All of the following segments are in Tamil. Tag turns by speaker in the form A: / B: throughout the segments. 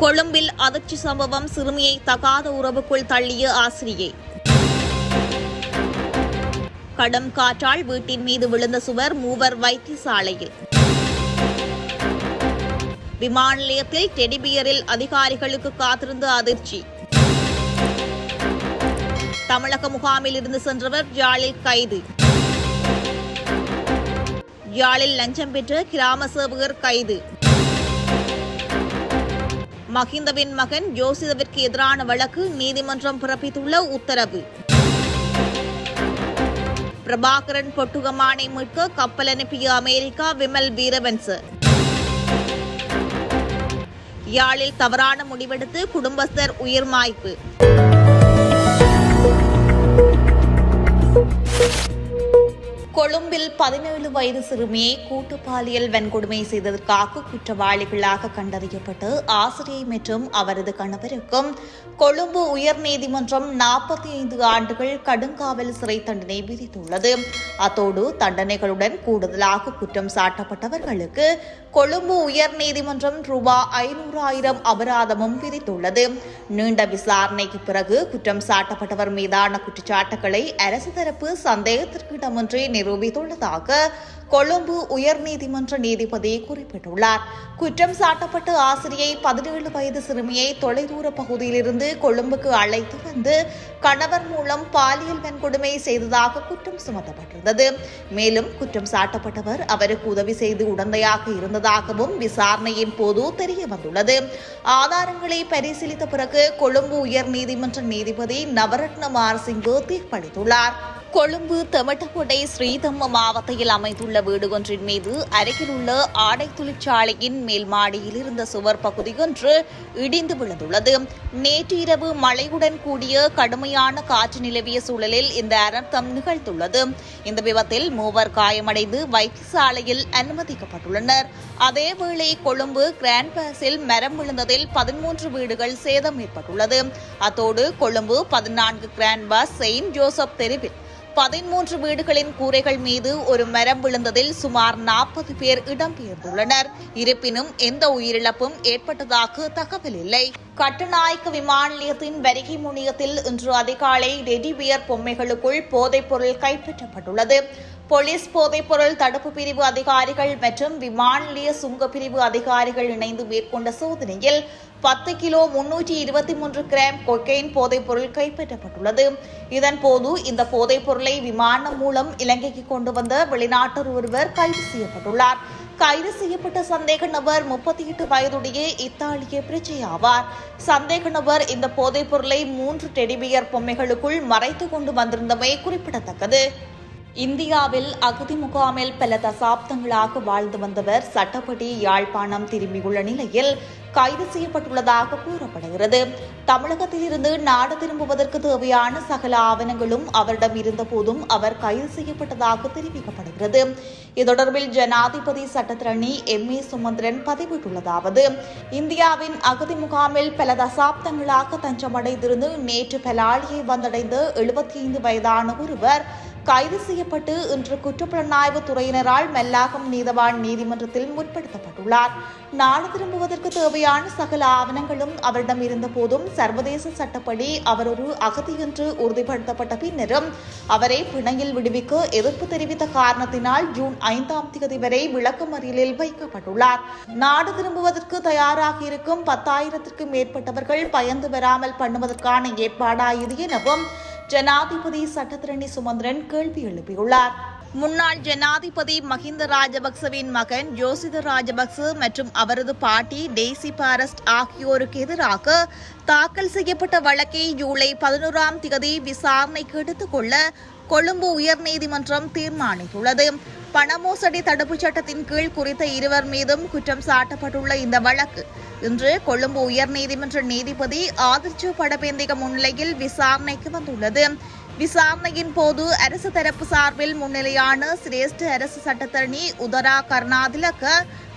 A: கொழும்பில் அதிர்ச்சி சம்பவம் சிறுமியை தகாத உறவுக்குள் தள்ளிய ஆசிரியை. கடும் காற்றால் வீட்டின் மீது விழுந்த சுவர் மூவர் வைத்தியசாலையில். விமான நிலையத்தில் டெடிபியரில் அதிகாரிகளுக்கு காத்திருந்த அதிர்ச்சி. தமிழக முகாமில் இருந்து சென்றவர் யாழில் கைது. யாழில் லஞ்சம் பெற்ற கிராம சேவகர் கைது. மஹிந்தவின் மகன் ஜோசிதவிற்கு எதிரான வழக்கு நீதிமன்றம் பிறப்பித்துள்ள உத்தரவு. பிரபாகரன் பொட்டுகமானை மீட்க கப்பல் அனுப்பிய அமெரிக்கா விமல் வீரவன்ஸ் யாழில் தவறான முடிவெடுத்து குடும்பஸ்தர் உயிர் மாய்ப்பு. கொழும்பில் பதினேழு வயது சிறுமியை கூட்டு பாலியல் வன்கொடுமை செய்ததற்காக குற்றவாளிகளாக கண்டறியப்பட்டு ஆசிரியை மற்றும் அவரது கணவருக்கும் கொழும்பு உயர்நீதிமன்றம் நாற்பத்தி ஐந்து ஆண்டுகள் கடுங்காவல் சிறை தண்டனை விதித்துள்ளது. அத்தோடு தண்டனைகளுடன் கூடுதலாக குற்றம் சாட்டப்பட்டவர்களுக்கு கொழும்பு உயர்நீதிமன்றம் ரூபா ஐநூறாயிரம் அபராதமும் விதித்துள்ளது. நீண்ட விசாரணைக்கு பிறகு குற்றம் சாட்டப்பட்டவர் மீதான குற்றச்சாட்டுகளை அரசு தரப்பு சந்தேகத்திற்கிடமின்றி நிரூபித்துள்ளதாக கொழும்பு உயர்நீதிமன்ற நீதிபதி குறிப்பிட்டுள்ளார். குற்றம் சாட்டப்பட்ட ஆசிரியை பதினேழு வயது சிறுமியை தொலைதூர பகுதியிலிருந்து கொழும்புக்கு அழைத்து வந்து கணவர் மூலம் பாலியல் வன்கொடுமை செய்ததாக குற்றம் சுமத்தப்பட்டிருந்தது. மேலும் குற்றம் சாட்டப்பட்டவர் அவருக்கு உதவி செய்து உடந்தையாக இருந்ததாகவும் விசாரணையின் போது தெரிய வந்துள்ளது ஆதாரங்களை பரிசீலித்த பிறகு கொழும்பு உயர்நீதிமன்ற நீதிபதி நவரத்ன மாரசிங்கு தீர்ப்பளித்துள்ளார். கொழும்பு தெமட்டகொடை ஸ்ரீதம்ம மாவட்டத்தில் அமைந்துள்ள வீடு ஒன்றின் மீது அருகில் உள்ள ஆடை தொழிற்சாலையின் மேல் மாடியில் இருந்த சுவர் பகுதியொன்று இடிந்து விழுந்துள்ளது. நேற்று இரவு மழையுடன் கூடிய கடுமையான காற்று நிலவிய சூழலில் இந்த அனர்த்தம் நிகழ்ந்துள்ளது. இந்த விபத்தில் மூவர் காயமடைந்து வைத்தியசாலையில் அனுமதிக்கப்பட்டுள்ளனர். அதேவேளை கொழும்பு கிராண்ட் பாஸில் மரம் விழுந்ததில் பதிமூன்று வீடுகள் சேதம் ஏற்பட்டுள்ளது. அத்தோடு கொழும்பு பதினான்கு கிராண்ட் பாஸ் செயின்ட் ஜோசப் தெருவில் பதிமூன்று வீடுகளின் கூரைகள் மீது ஒரு மரம் விழுந்ததில் சுமார் நாற்பது பேர் இடம்பெயர்ந்துள்ளனர். இருப்பினும் எந்த உயிரிழப்பும் ஏற்பட்டதாக தகவல் இல்லை. கட்டுநாயக்க விமான நிலையத்தின் வருகை முனையத்தில் இன்று அதிகாலை ரெடிபியர் பொம்மைகளுக்குள் போதைப்பொருள் கைப்பற்றப்பட்டுள்ளது. போலீஸ் போதைப்பொருள் தடுப்பு பிரிவு அதிகாரிகள் மற்றும் விமானிய சுங்கப்பிரிவு அதிகாரிகள் இணைந்து மேற்கொண்ட சோதனையில் பத்து கிலோ முன்னூற்றி இருபத்தி மூன்று கிராம் கொக்கைன் போதைப்பொருள் கைப்பற்றப்பட்டுள்ளது. இதன்போது இந்த போதைப்பொருளை விமானம் மூலம் இலங்கைக்கு கொண்டு வந்த வெளிநாட்டர் ஒருவர் கைது செய்யப்பட்டுள்ளார். கைது செய்யப்பட்ட சந்தேக நபர் முப்பத்தி எட்டு வயதுடைய இத்தாலிய பிரஜை ஆவார் சந்தேக நபர் இந்த போதைப் பொருளை மூன்று டெடிபியர் பொம்மைகளுக்குள் மறைத்து கொண்டு வந்திருந்தமை குறிப்பிடத்தக்கது. இந்தியாவில் அகதி முகாமில் பல தசாப்தங்களாக வாழ்ந்து வந்தவர் சட்டப்படி யாழ்ப்பாணம் திரும்பியுள்ள நிலையில் கைது செய்யப்பட்டுள்ளதாக கூறப்படுகிறது. தமிழகத்தில் இருந்து நாடு திரும்புவதற்கு தேவையான சகல ஆவணங்களும் அவரிடம் இருந்த போதும் அவர் கைது செய்யப்பட்டதாக தெரிவிக்கப்படுகிறது. இது தொடர்பில் ஜனாதிபதி சட்டத்திரணி எம். ஏ. சுமந்திரன் பதிவிட்டுள்ளதாவது இந்தியாவின் அகதி முகாமில் பல தசாப்தங்களாக தஞ்சமடைந்திருந்து நேற்று பலாலியை வந்தடைந்த எழுபத்தி ஐந்து வயதான ஒருவர் கைது செய்யப்பட்டு இன்று குற்றப்புலனாய்வு துறையினரால் மெல்லாகம் நீதவான் நீதிமன்றத்தில் முற்படுத்தப்பட்டுள்ளார். நாடு திரும்புவதற்கு தேவையான சகல ஆவணங்களும் அவரிடம் இருந்த போதும் சர்வதேச சட்டப்படி அவர் ஒரு அகதி என்று உறுதிப்படுத்தப்பட்ட பின்னரும் அவரை பிணையில் விடுவிக்க எதிர்ப்பு தெரிவித்த காரணத்தினால் ஜூன் ஐந்தாம் தேதி வரை விளக்கமறியலில் வைக்கப்பட்டுள்ளார். நாடு திரும்புவதற்கு தயாராக இருக்கும் பத்தாயிரத்திற்கும் மேற்பட்டவர்கள் பயந்து வராமல் பண்ணுவதற்கான ஏற்பாடா இது எனவும் ஜனாதிபதி சட்டத்திரணி சுமந்திரன் கேள்வி எழுப்பியுள்ளார். முன்னாள் ஜனாதிபதி மஹிந்த ராஜபக்சவின் மகன் ஜோசித ராஜபக்ச மற்றும் அவரது பாட்டி டெய்சி பாரஸ்ட் ஆகியோருக்கு எதிராக தாக்கல் செய்யப்பட்ட வழக்கை ஜூலை பதினோராம் தேதி விசாரணைக்கு எடுத்துக்கொள்ள கொழும்பு உயர்நீதிமன்றம் தீர்மானித்துள்ளது. பணமோசடி தடுப்புச் சட்டத்தின் கீழ் குறித்த இருவர் மீதும் குற்றம் சாட்டப்பட்டுள்ள இந்த வழக்கு. இன்று கொழும்பு உயர்நீதிமன்ற நீதிபதி ஆதிர்ச்சு படபேந்திக முன்னிலையில் விசாரணைக்கு வந்துள்ளது. விசாரணையின் போது அரசு தரப்பு சார்பில் முன்னிலையான சிரேஷ்ட அரசு சட்டத்தரணி உதரா கர்ணாதிலக்க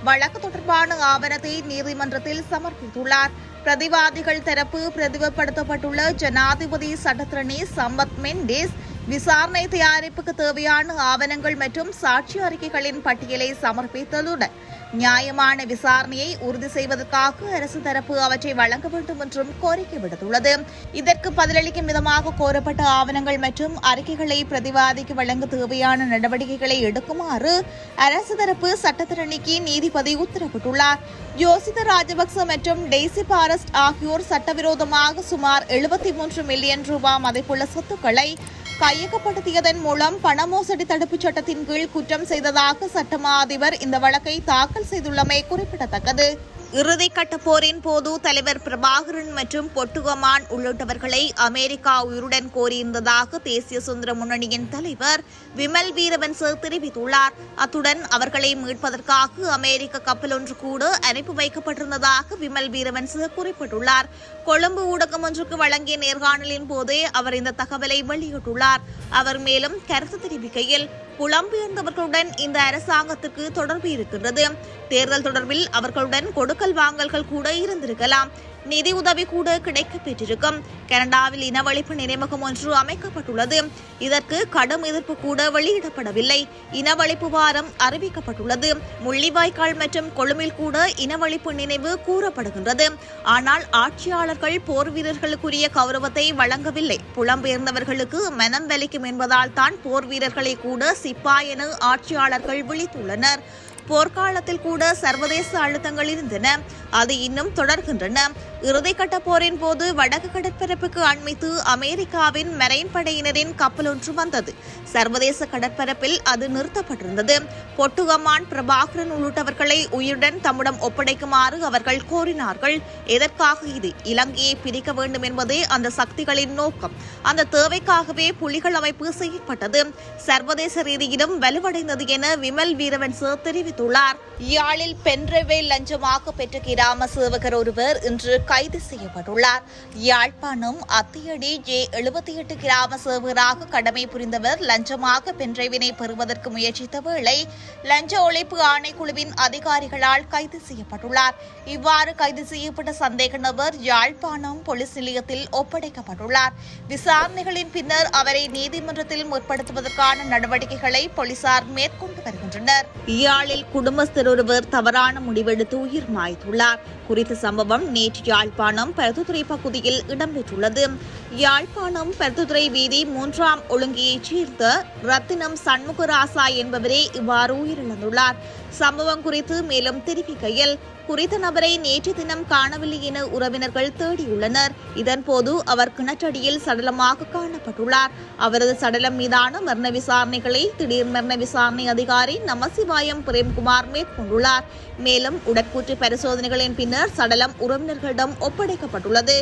A: வழக்கு தொடர்பான ஆவணத்தை நீதிமன்றத்தில் சமர்ப்பித்துள்ளார். பிரதிவாதிகள் தரப்பு பிரதிவப்படுத்தப்பட்டுள்ள ஜனாதிபதி சட்டத்தரணி சம்பத் மெண்டேஸ் விசாரணை தயாரிப்புக்கு தேவையான ஆவணங்கள் மற்றும் சாட்சி அறிக்கைகளின் பட்டியலை சமர்ப்பித்ததுடன் நியாயமான விசாரணையை உறுதி செய்வதற்காக அரசு தரப்பு அவற்றை வழங்க வேண்டும் என்றும் கோரிக்கை விடுத்துள்ளது. இதற்கு பதிலளிக்கும் விதமாக கோரப்பட்ட ஆவணங்கள் மற்றும் அறிக்கைகளை பிரதிவாதிக்கு வழங்க தேவையான நடவடிக்கைகளை எடுக்குமாறு அரசு தரப்பு சட்டத்திறனிக்கு நீதிபதி உத்தரவிட்டுள்ளார். யோசித ராஜபக்ச மற்றும் டெய்சி பாரஸ்ட் ஆகியோர் சட்டவிரோதமாக சுமார் எழுபத்தி மூன்று மில்லியன் ரூபாய் மதிப்புள்ள சொத்துக்களை கையகப்படுத்தியதன் மூலம் பண மோசடி தடுப்புச் சட்டத்தின் கீழ் குற்றம் செய்ததாக சட்டமா அதிபர் இந்த வழக்கை தாக்கல் செய்துள்ளமை குறிப்பிடத்தக்கது. இறுதிக்கட்ட போரின் போது தலைவர் பிரபாகரன் மற்றும் பொட்டுகமான் உள்ளிட்டவர்களை அமெரிக்கா உயிருடன் கோரியிருந்ததாக தேசிய சுதந்திர முன்னணியின் தலைவர் விமல் வீரவன்ச தெரிவித்துள்ளார். அத்துடன் அவர்களை மீட்பதற்காக அமெரிக்க கப்பல் ஒன்று கூட அனுப்பி வைக்கப்பட்டிருந்ததாக விமல் வீரவன்ச குறிப்பிட்டுள்ளார். கொழும்பு ஊடகம் ஒன்றுக்கு வழங்கிய நேர்காணலின் போதே அவர் இந்த தகவலை வெளியிட்டுள்ளார். அவர் மேலும் கருத்து தெரிவிக்கையில் புலம்பெயர்ந்தவர்களுடன் இந்த அரசாங்கத்துக்கு தொடர்பு இருக்கின்றது. தேர்தல் தொடர்பில் அவர்களுடன் கொடுக்கல் வாங்கல்கள் கூட இருந்திருக்கலாம். நிதி உதவி கூட கிடைக்க பெற்றிருக்கும் கனடாவில் இனவழிப்பு நினைவகம் ஒன்று அமைக்கப்பட்டுள்ளது. இதற்கு கடும் எதிர்ப்பு கூட வெளியிடப்படவில்லை. இனவழிப்பு வாரம் அறிவிக்கப்பட்டுள்ளது. முள்ளிவாய்க்கால் மற்றும் கொழும்பில் கூட இனவழிப்பு நினைவு கூறப்படுகின்றது. ஆனால் ஆட்சியாளர்கள் போர் வீரர்களுக்குரிய கௌரவத்தை வழங்கவில்லை. புலம்பெயர்ந்தவர்களுக்கு மனம் வலிக்கும் என்பதால் தான் போர் வீரர்களை கூட சிப்பாய் என ஆட்சியாளர்கள் விழித்துள்ளனர். போர்க்காலத்தில் கூட சர்வதேச அழுத்தங்கள் இருந்தன. அது இன்னும் தொடர்கின்றன. இறுதிக்கட்ட போரின் போது வடக்கு கடற்பரப்புக்கு அண்மித்து அமெரிக்காவின் மெரைன் படையினரின் கப்பல் ஒன்று வந்தது. சர்வதேச கடற்பரப்பில் அது நிறுத்தப்பட்டிருந்தது. பொட்டுகமான் பிரபாகரன் உள்ளிட்டவர்களை உயிருடன் தம்மிடம் ஒப்படைக்குமாறு அவர்கள் கோரினார்கள். எதற்காக இது? இலங்கையை பிரிக்க வேண்டும் என்பதே அந்த சக்திகளின் நோக்கம். அந்த தேவைக்காகவே புலிகள் அமைப்பு செயற்பட்டது சர்வதேச ரீதியிலும் வலுவடைந்தது என விமல் வீரவன்ச தெரிவித்துள்ளார். யாழில் பென்றவே லஞ்சமாக பெற்ற கிராம சேவகர் ஒருவர் இன்று கைது செய்யப்பட்டுள்ளார். யாழ்ப்பாணம் அத்தியடி ஜே எழுபத்தி எட்டு கிராம சேவகராக கடமை புரிந்தவர் லஞ்சமாக பென்றைவினை பெறுவதற்கு முயற்சித்த வேளை லஞ்ச ஒழிப்பு ஆணைக்குழுவின் அதிகாரிகளால் கைது செய்யப்பட்டுள்ளார். இவ்வாறு கைது செய்யப்பட்ட சந்தேக நபர் யாழ்ப்பாணம் போலீஸ் நிலையத்தில் ஒப்படைக்கப்பட்டுள்ளார். விசாரணைகளின் பின்னர் அவரை நீதிமன்றத்தில் முற்படுத்துவதற்கான நடவடிக்கைகளை போலீசார் மேற்கொண்டு வருகின்றனர். யாழில் குடும்பஸ்தர் ஒருவர் தவறான முடிவெடுத்து உயிர் மாய்த்துள்ளார். குறித்த சம்பவம் நேற்று யாழ்ப்பாணம் பருத்துத்துறை பகுதியில் இடம்பெற்றுள்ளது. யாழ்ப்பாணம் பருத்துத்துறை வீதி மூன்றாம் ஒழுங்கியைச் சேர்ந்த ரத்தினம் சண்முகராசா என்பவரே இவ்வாறு உயிரிழந்துள்ளார். சம்பவம் குறித்து மேலும் தெரிவிக்கையில் குறித்த நபரை நேற்று தினம் காணவில்லை என உறவினர்கள் தேடியுள்ளனர். இதன்போது அவர் கிணற்றடியில் சடலமாக காணப்பட்டுள்ளார். அவரது சடலம் மீதான மரண விசாரணைகளை திடீர் மரண விசாரணை அதிகாரி நமசிவாயம் பிரேம்குமார் மேற்கொண்டுள்ளார். மேலும் உடற்கூற்று பரிசோதனைகளின் பின்னர் சடலம் உறவினர்களிடம் ஒப்படைக்கப்பட்டுள்ளது.